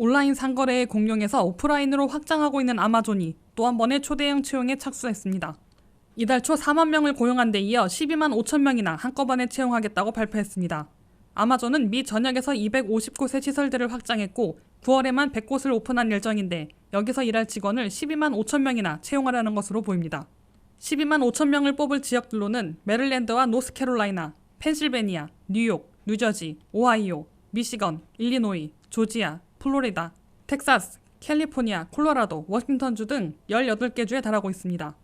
온라인 상거래의 공룡에서 오프라인으로 확장하고 있는 아마존이 또 한 번의 초대형 채용에 착수했습니다. 이달 초 4만 명을 고용한 데 이어 12만 5천 명이나 한꺼번에 채용하겠다고 발표했습니다. 아마존은 미 전역에서 250곳의 시설들을 확장했고 9월에만 100곳을 오픈한 예정인데 여기서 일할 직원을 12만 5천 명이나 채용하려는 것으로 보입니다. 12만 5천 명을 뽑을 지역들로는 메릴랜드와 노스캐롤라이나, 펜실베니아, 뉴욕, 뉴저지, 오하이오, 미시건, 일리노이, 조지아, 플로리다, 텍사스, 캘리포니아, 콜로라도, 워싱턴주 등 18개 주에 달하고 있습니다.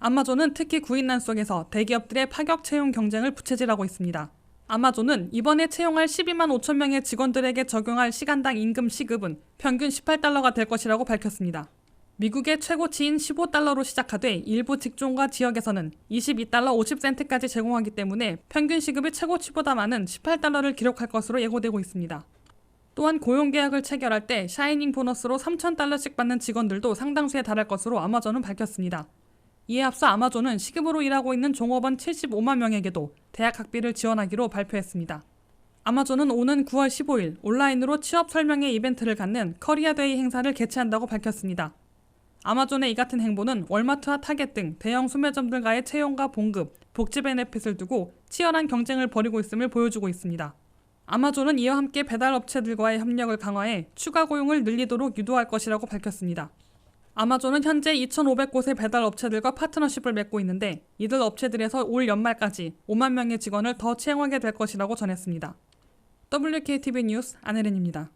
아마존은 특히 구인난 속에서 대기업들의 파격 채용 경쟁을 부채질하고 있습니다. 아마존은 이번에 채용할 12만 5천 명의 직원들에게 적용할 시간당 임금 시급은 평균 18달러가 될 것이라고 밝혔습니다. 미국의 최고치인 15달러로 시작하되 일부 직종과 지역에서는 22달러 50센트까지 제공하기 때문에 평균 시급이 최고치보다 많은 18달러를 기록할 것으로 예고되고 있습니다. 또한 고용계약을 체결할 때 샤이닝 보너스로 3,000달러씩 받는 직원들도 상당수에 달할 것으로 아마존은 밝혔습니다. 이에 앞서 아마존은 시급으로 일하고 있는 종업원 75만 명에게도 대학 학비를 지원하기로 발표했습니다. 아마존은 오는 9월 15일 온라인으로 취업 설명회 이벤트를 갖는 커리어데이 행사를 개최한다고 밝혔습니다. 아마존의 이 같은 행보는 월마트와 타겟 등 대형 소매점들과의 채용과 봉급, 복지 베네핏을 두고 치열한 경쟁을 벌이고 있음을 보여주고 있습니다. 아마존은 이와 함께 배달 업체들과의 협력을 강화해 추가 고용을 늘리도록 유도할 것이라고 밝혔습니다. 아마존은 현재 2,500곳의 배달 업체들과 파트너십을 맺고 있는데 이들 업체들에서 올 연말까지 5만 명의 직원을 더 채용하게 될 것이라고 전했습니다. WKTV 뉴스 안혜린입니다.